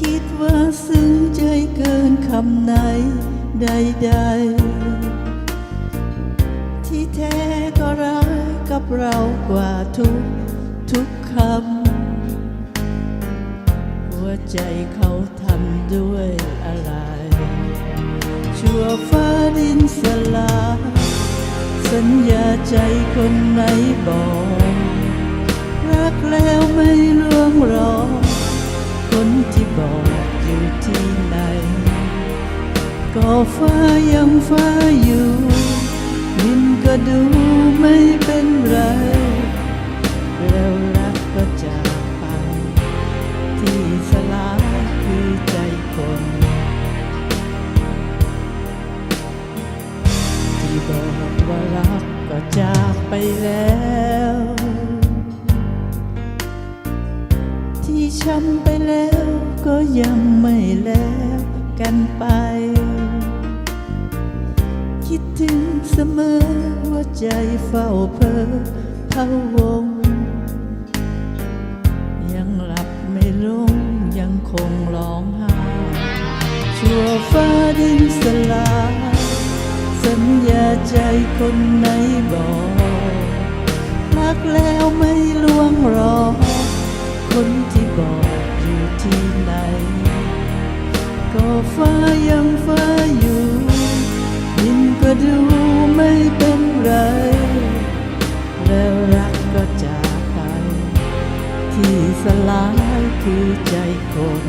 คิดว่าซึ้งใจเกินคำไหนใดๆ ที่แท้ก็ร้ายกับเรากว่าทุกทุกคำ หัวใจเขาทำด้วยอะไร ชั่วฟ้าดินสลาย สัญญาใจคนไหนบอก รักแล้วไม่ บอกอยู่ที่ไหน ก็ฟ้ายังฟ้าอยู่ ดินก็ดูไม่เป็นไรแล้วรักก็จากไป ที่สลายคือใจคนที่บอกว่ารักก็จากไปแล้ว ช้ำไปแล้วก็ยังไม่แล้วกันไป คิดถึงเสมอว่าใจเฝ้าเพ้อพะวง ยังหลับไม่ลงยังคงร้องไห้ชั่วฟ้าดินสลายสัญญาใจคนไหนบอกรักแล้วไม่ล่วงรอคนที่ บอกอยู่ที่ไหน ก็ฟ้ายังฟ้าอยู่ดินก็ดูไม่เป็นไร แล้วรักก็จากไป ที่สลายคือใจคน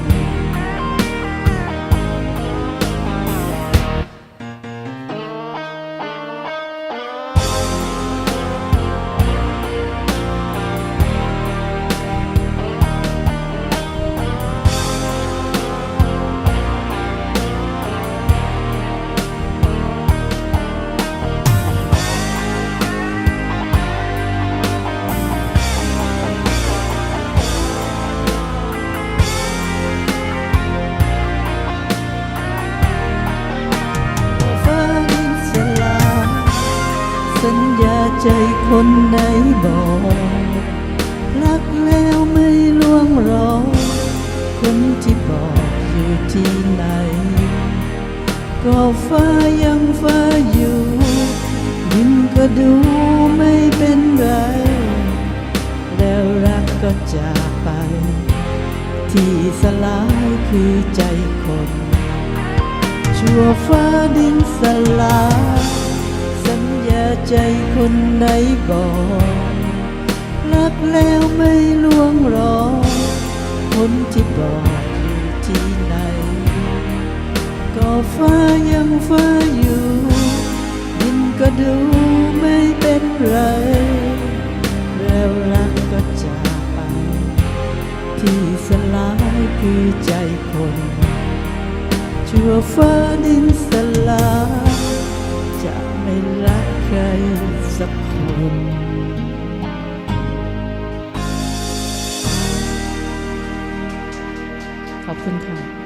ใจคนไหนบอกรักแล้วไม่ล่วงรอคนที่บอกอยู่ที่ไหน ก็ฟ้ายังฟ้าอยู่ดินก็ดูไม่เป็นไร แล้วรักก็จากไป ที่สลายคือใจคน ชั่วฟ้าดินสลาย ใจคนไหนบอก รักแล้วไม่ลวงรอคนที่บอกอยู่ที่ไหน ก็ฟ้ายังฟ้าอยู่ดินก็ดูไม่เป็นไร แล้วรักก็จากไป ที่สลายคือใจคน ชั่วฟ้าดินส ขอบคุณค่ะ